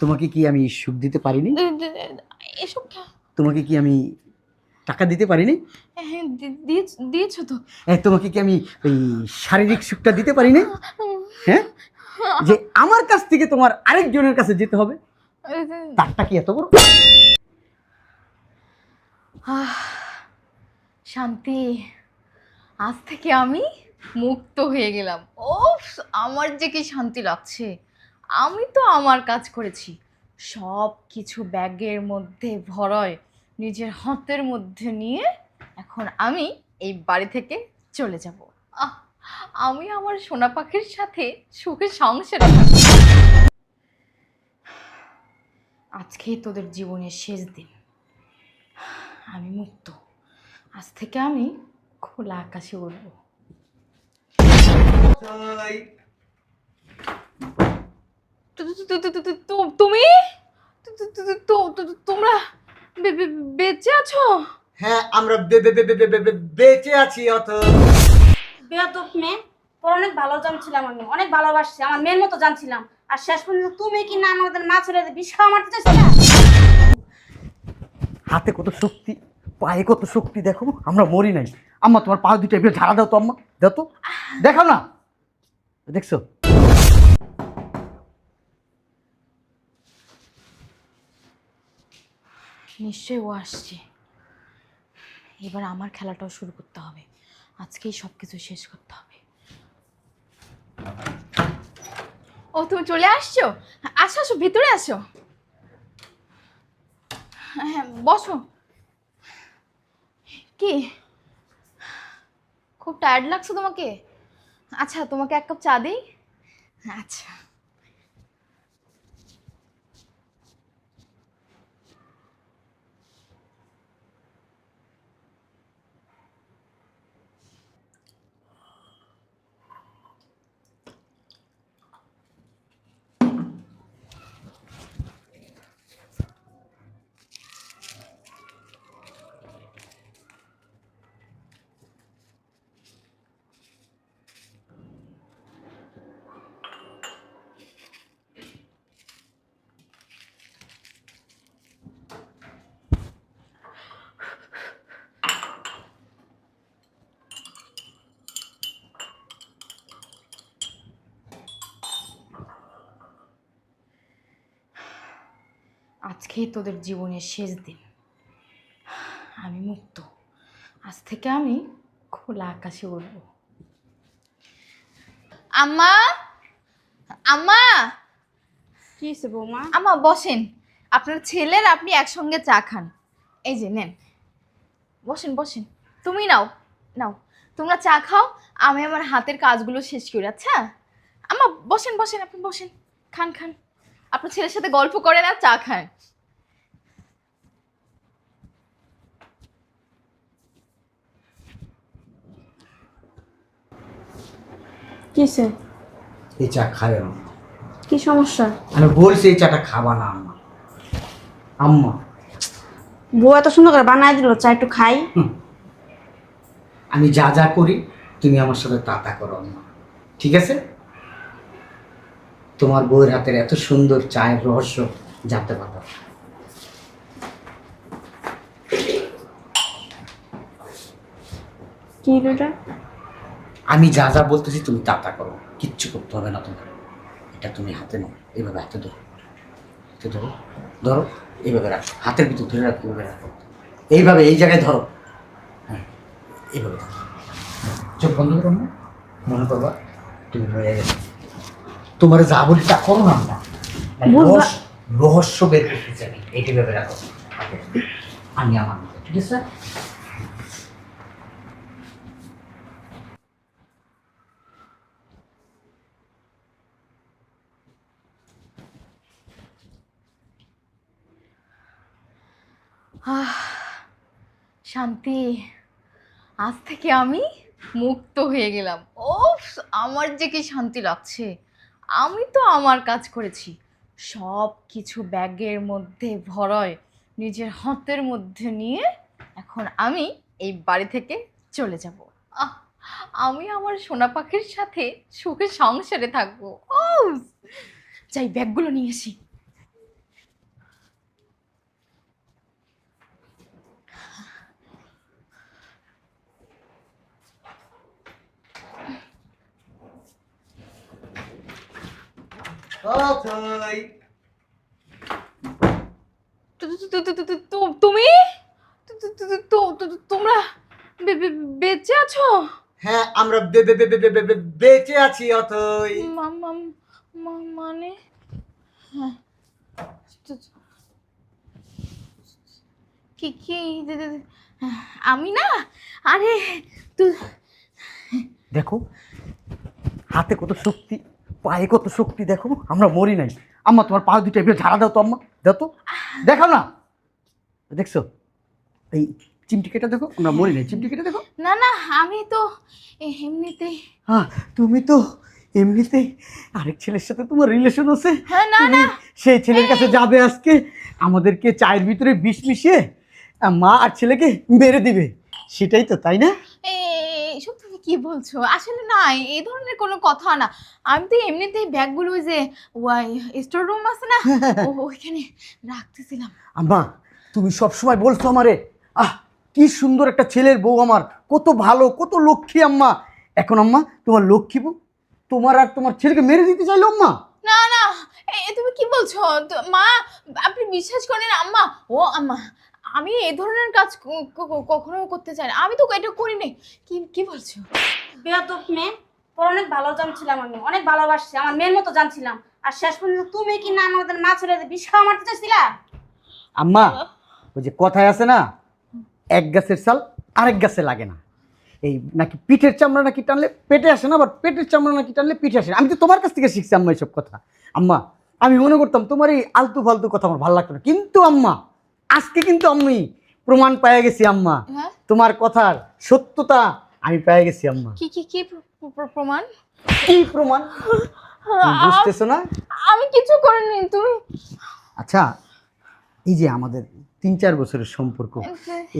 তোমাকে কি আমি সুখ দিতে পারিনি? এসব কে- তোমাকে কি আমি টাকা দিতে পারিনি? হ্যাঁ দিয়েছ- দিয়েছ তো। এ, তোমাকে কি আমি ওই শারীরিক সুখটা দিতে পারিনি? হ্যাঁ? যে আমার কাছ থেকে তোমার আরেকজনের কাছে যেতে হবে? তারটা কি এত বড়? আহ, শান্তি আজ থেকে আমি মুক্ত হয়ে গেলাম। ও আমার যে কি শান্তি লাগছে। আমি তো আমার কাজ করেছি। সব কিছু ব্যাগের মধ্যে ভরয় নিজের হাতের মধ্যে নিয়ে এখন আমি এই বাড়ি থেকে চলে যাব। আমি আমার সোনা পাখির সাথে সুখে সংসারে আজকেই তোদের জীবনের শেষ দিন। আমি মুক্ত। আজ থেকে আমি খোলা আকাশে উড়ব। তুমি তু- তু- তু- তু- তু- তু- তোমরা বে- বে- বেঁচে আছো হ্যাঁ আমরা বেঁচে আছি অত বেয়াদব মেয়ে তোর অনেক ভালো জানছিলাম আমি অনেক ভালোবাসছি আমার মেয়ের মতো জানছিলাম আর শেষ পর্যন্ত তুমি কি না আমাদের মা ছেড়ে বিষ খাওয়া মারতে চাইছিলে হাতে কত শক্তি পায়ে কত শক্তি দেখো আমরা মরি নাই আম্মা তোমার পা দুটো এবার ঝাড়া দাও তো আম্মা দাও তো দেখাও না দেখছ নিশ্চয়ই ও আসছে। এবার আমার খেলাটাও শুরু করতে হবে। আজকেই সব কিছু শেষ করতে হবে। ও, তুমি চলে আসছো? আসো আসো, ভিতরে আসো। হ্যাঁ বসো। কি? খুব টায়ার্ড লাগছে তোমাকে? আচ্ছা তোমাকে এক কাপ চা দিই? আচ্ছা। আজকেই তোদের জীবনের শেষ দিন। আমি মুক্ত। আজ থেকে আমি খোলা আকাশে উড়ব। আম্মা! আম্মা! কি হয়েছে বৌমা? আম্মা বসেন। আপনার ছেলের আপনি একসঙ্গে চা খান। এই যে নেন। বসেন বসেন। তুমি নাও নাও। তোমরা চা খাও আমি আমার হাতের কাজগুলো শেষ করি আচ্ছা? আম্মা বসেন বসেন আপনি বসেন। খান খান। আপনার ছেলের সাথে গল্প করেন আর চা খান কি হয়েছে এই চা খাবে না কি সমস্যা? আমি বলছি এই চাটা খাবা না আম্মা। আম্মা। বউ এত সুন্দর করে বানায় দিল চা একটু খাই। আমি যা যা করি তুমি আমার সাথে তা তা করো আম্মা। ঠিক আছে? তোমার বউয়ের হাতের এত সুন্দর চায়ের রহস্য জানতে পারতাম। কি এটা? আমি যা যা বলতেছি তুমি তা তা করো। কিচ্ছু করতে হবে না তোমার। এটা তুমি হাতে নাও এইভাবে হাতে ধরো। হাতে ধরো ধরো এইভাবে রাখো। হাতের ভিতর ধরে রাখো এইভাবে রাখো। এইভাবে এই জায়গায় ধরো। হ্যাঁ এইভাবে ধরো। চোখ বন্ধ করো না। মনে করবা তুমি হয়ে গেছে। তোমার যা বলি তা করো না আমরা। রহস্য- রহস্য বের করতে চাই। এইটি ভেবে রাখো। আমি আমার মতো ঠিক আছে? আহ, শান্তি, আজ থেকে আমি মুক্ত হয়ে গেলাম। ও আমার যে কি শান্তি লাগছে। আমি তো আমার কাজ করেছি। সব কিছু ব্যাগের মধ্যে ভরয়, নিজের হাতের মধ্যে নিয়ে এখন আমি এই বাড়ি থেকে চলে যাব। আহ, আমি আমার সোনা পাখির সাথে সুখে সংসারে থাকব। ও যাই ব্যাগগুলো নিয়ে আসি অথই তু- তু- তু- তু- তু- তু- তু- তুমি? তু- তু- তু- তু- তু- তু- তু- তোমরা বেঁচে আছো? হ্যাঁ আমরা বেঁচে আছি অথই মানে? হ্যাঁ। কি কি আমি না? আরে তুই দেখো হাতে কত শক্তি। পায়ে কত শক্তি দেখো আমরা মরি নাই। আম্মা তোমার পা দুটো এবার ঝাড়া দাও তো আম্মা। দাও তো। দেখাও না। দেখছ? এই চিমটিকেটা দেখো আমরা মরি নাই। চিমটিকেটা দেখো। না না আমি তো এমনিতেই হ্যাঁ তুমি তো এমনিতেই আরেক ছেলের সাথে তোমার রিলেশন আছে। হ্যাঁ না না। সেই ছেলের কাছে যাবে আজকে আমাদেরকে চায়ের ভিতরে বিষ মিশিয়ে মা আর ছেলেকে মেরে দিবে। সেটাই তো তাই না? কি বলছো? আসলে না এই ধরনের কোনো কথা না। আমি তো এমনিতেই ব্যাগগুলো ওই যে ওয়াই স্টোর রুম আছে না? ও ওইখানে রাখতেছিলাম। আম্মা তুমি সব সময় বলছো আমারে আহ কি সুন্দর একটা ছেলের বউ আমার কত ভালো কত লক্ষ্মী আম্মা। এখন আম্মা তোমার লক্ষ্মী বউ? তোমার আর তোমার ছেলেকে মেরে দিতে চাইলো আম্মা? না না এ এ তুমি কি বলছো? তো- মা আপনি বিশ্বাস করেন আম্মা? ও আম্মা আমি এই ধরনের কাজ কখনো করতে চাই না। আমি তো এটা করি নাই। কি কি বলছো? বেয়াদব মেয়ে। তোর অনেক ভালো জানছিলাম আমি। অনেক ভালোবাসছি। আমার মেয়ের মতো জানছিলাম। আর শেষ পর্যন্ত তুমি কি না আমাদের মা ছেড়ে দিয়ে বিষ খাওয়া মারতে চাইছিলা? আম্মা ওই যে কথায় আছে না এক গাছের সাল আরেক গাছে লাগে না। এই নাকি পিঠের চামড়া নাকি টানলে পেটে আসে না বাট পেটের চামড়া নাকি টানলে পিঠে আসে না। আমি তো তোমার কাছ থেকে শিখছি আম্মা এইসব কথা। আম্মা আমি মনে করতাম তোমার এই আলতু ফালতু কথা আমার ভালো লাগতো না। কিন্তু আম্মা আজকে কিন্তু আমি প্রমাণ পেয়ে গেছি আম্মা। হ্যাঁ? তোমার কথার সত্যতা আমি পেয়ে গেছি আম্মা। কি কি কি প্র- প্র- প্রমাণ? কি প্রমাণ? তুমি বুঝতেছো না? আমি কিছু করিনি তুমি আচ্ছা এই যে আমাদের তিন চার বছরের সম্পর্ক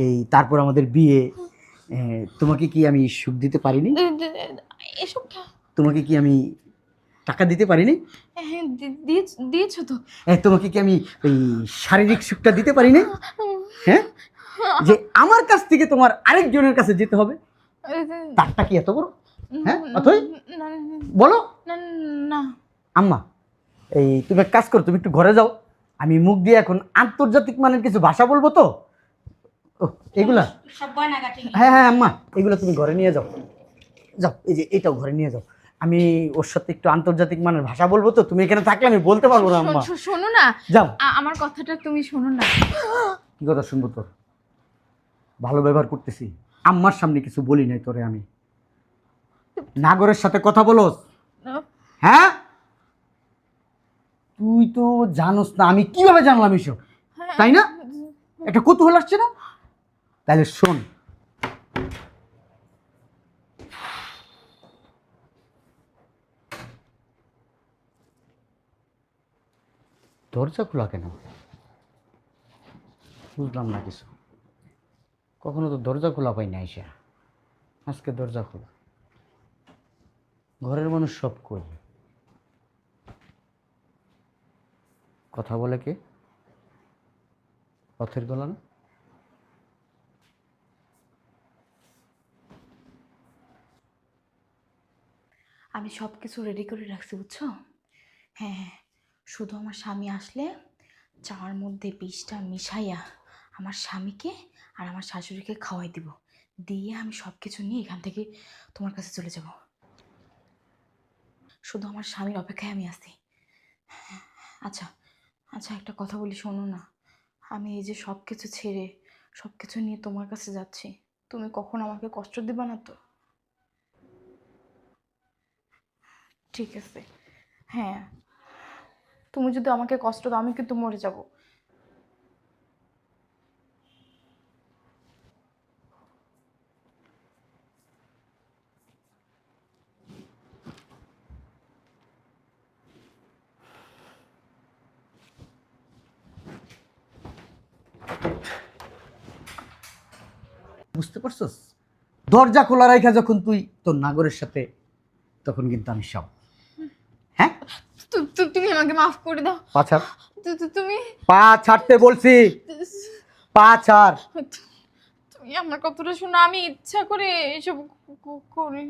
এই তারপর আমাদের বিয়ে এ, তোমাকে কি আমি সুখ দিতে পারিনি? এসব কে- তোমাকে কি আমি টাকা দিতে পারিনি? হ্যাঁ দিয়েছ তো। এ, তোমাকে কি আমি ওই শারীরিক সুখটা দিতে পারিনি? হ্যাঁ? যে আমার কাছ থেকে তোমার আরেকজনের কাছে যেতে হবে? তারটা কি এত বড়? হ্যাঁ অথই? বলো। না না আম্মা এই তুমি এক কাজ করো তুমি একটু ঘরে যাও। আমি মুখ দিয়ে এখন আন্তর্জাতিক মানের কিছু ভাষা বলব তো? এগুলা? হ্যাঁ হ্যাঁ আম্মা এগুলো তুমি ঘরে নিয়ে যাও। যাও এই যে এটাও ঘরে নিয়ে যাও। আমি ওর সাথে একটু আন্তর্জাতিক মানের ভাষা বলব তো তুমি এখানে থাকলে আমি বলতে পারব না আম্মা। শোনো না। যাও। আমার কথাটা তুমি শোনো না। কি কথা শুনব তোর? ভালো ব্যবহার করতেছি। আম্মার সামনে কিছু বলি নাই তোরে আমি। নাগরের সাথে কথা বলোস। হ্যাঁ? তুই তো জানোস না আমি কীভাবে জানলাম এসব? তাই না? একটা কৌতূহল আসছে না? তাহলে শোন। দরজা খোলা কেন বুঝলাম না কিছু। কখনো তো দরজা খোলা পাই না আইসা আজকে দরজা খোলা। ঘরের মানুষ সব কই? কথা বলে কে? পথের গলা না? আমি সব কিছু রেডি করে রাখছি, বুঝছ? হ্যাঁ হ্যাঁ। শুধু আমার স্বামী আসলে চাওয়ার মধ্যে বিষটা মিশাইয়া আমার স্বামীকে আর আমার শাশুড়িকে খাওয়াই দিব। দিয়ে আমি সব কিছু নিয়ে এখান থেকে তোমার কাছে চলে যাব। শুধু আমার স্বামীর অপেক্ষায় আমি আছি। আচ্ছা আচ্ছা একটা কথা বলি, শোনো না। আমি এই যে সব কিছু ছেড়ে সব কিছু নিয়ে তোমার কাছে যাচ্ছি, তুমি কখন আমাকে কষ্ট দিবা না তো? ঠিক আছে। হ্যাঁ তুমি যদি আমাকে কষ্ট দাও, আমি কিন্তু মরে যাব। বুঝতে পারছস? দরজা খোলা রাখা যখন তুই তোর নাগরের সাথে, তখন কিন্তু আমি সব আমাকে মাফ করে দাও। পা ছাড়। তুমি পা ছাড়তে বলছি। পা ছাড়। তুমি আমার কথাটা শোনো আমি ইচ্ছা করে এসব করি।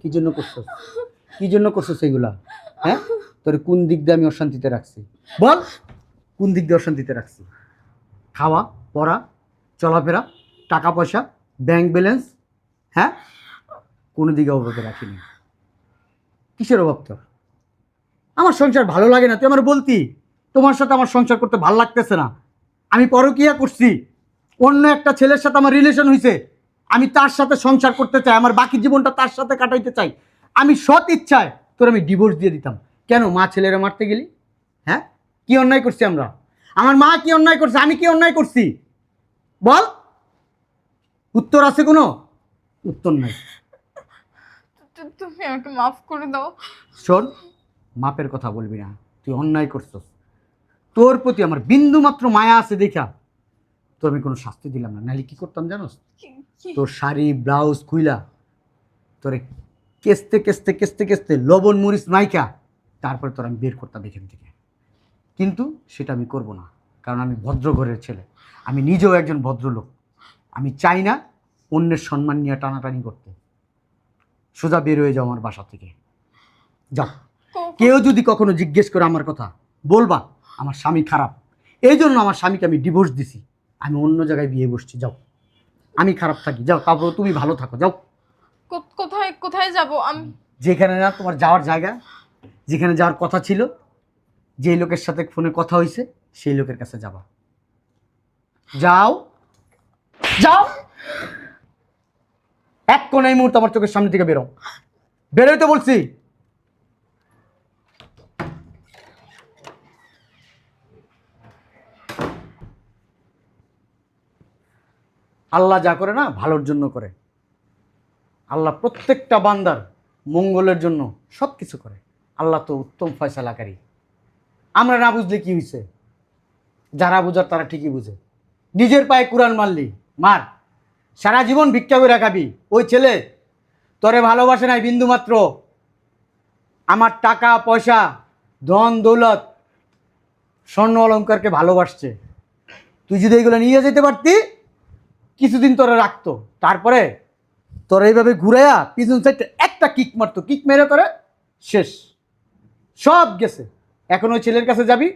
কি জন্য করছস কি জন্য করছ সেগুলা? হ্যাঁ? তোর কোন দিক দিয়ে আমি অশান্তিতে রাখছি? বল। কোন দিক দিয়ে অশান্তিতে রাখছি? খাওয়া পড়া চলাফেরা টাকা পয়সা ব্যাংক ব্যালেন্স হ্যাঁ? কোনো দিকে অভাবে রাখিনি। কিসের অভাব তোর? আমার সংসার ভালো লাগে না, তুই আমার বলতি। তোমার সাথে আমার সংসার করতে ভালো লাগতেছে না। আমি পরকিয়া করছি। অন্য একটা ছেলের সাথে আমার রিলেশন হয়েছে আমি তার সাথে সংসার করতে চাই, আমার বাকি জীবনটা তার সাথে কাটাইতে চাই। আমি সৎ ইচ্ছায় তোর আমি ডিভোর্স দিয়ে দিতাম। কেন, মা ছেলেরা মারতে গেলি? হ্যাঁ? কি অন্যায় করছি আমরা? আমার মা কি অন্যায় করছে? আমি কি অন্যায় করছি? বল। উত্তর আছে কোনো? উত্তর নাই। তুমি আমাকে মাফ করে দাও। শোন মাপের কথা বলবি না তুই অন্যায় করছস। তোর প্রতি আমার বিন্দু মাত্র মায়া আছে দেখা। তোর আমি কোনো শাস্তি দিলাম না নাহলে কি করতাম জানোস? তোর শাড়ি ব্লাউজ খুইলা তোরে কেসতে কেসতে কেসতে কেসতে লবণ মরিচ মাইকা তারপরে তোর আমি বের করতাম এখান থেকে। কিন্তু সেটা আমি করব না কারণ আমি ভদ্র ঘরের ছেলে। আমি নিজেও একজন ভদ্রলোক। আমি চাই না অন্যের সম্মান নিয়ে টানাটানি করতে। সোজা বের হয়ে যাও আমার বাসা থেকে। যাও। কেউ যদি কখনো জিজ্ঞেস করে আমার কথা বলবা আমার স্বামী খারাপ। এই জন্য আমার স্বামীকে আমি ডিভোর্স দিছি। আমি অন্য জায়গায় বিয়ে বসছি যাও। আমি খারাপ থাকি যাও। তারপর তুমি ভালো থাকো যাও। কোথায় কোথায় যাব আমি যেখানে না তোমার যাওয়ার জায়গা যেখানে যাওয়ার কথা ছিল যেই লোকের সাথে ফোনে কথা হয়েছে সেই লোকের কাছে যাবা। যাও। যাও। এক কোন এই মুহূর্তে আমার চোখের সামনে থেকে বেরো। বেরোই তো বলছি। আল্লাহ যা করে না, ভালোর জন্য করে। আল্লাহ প্রত্যেকটা বান্দার মঙ্গলের জন্য সব কিছু করে। আল্লাহ তো উত্তম ফয়সালাকারী। আমরা না বুঝলে কি হয়েছে যারা বুঝার তারা ঠিকই বুঝে। নিজের পায়ে কোরআন মারলি, মার। সারা জীবন ভিক্ষা করে খাবি। ওই ছেলে তোরে ভালোবাসে নাই বিন্দু মাত্র আমার টাকা, পয়সা, ধন, দৌলত, স্বর্ণ অলঙ্কারকে ভালোবাসছে। তুই যদি এগুলো নিয়ে যেতে পারতি, কিছুদিন তোরা রাখতো। তারপরে তোরা এইভাবে ঘুরাইয়া পিছন সাইডটা একটা কিক মারতো। কিক মেরে তোরে শেষ। সব গেছে। এখন ওই ছেলের কাছে যাবি,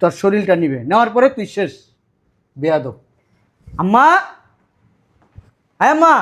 তোর শরীরটা নিবে। নেওয়ার পরে তুই শেষ। বেয়াদব। আম্মা হ্যাঁ আম্মা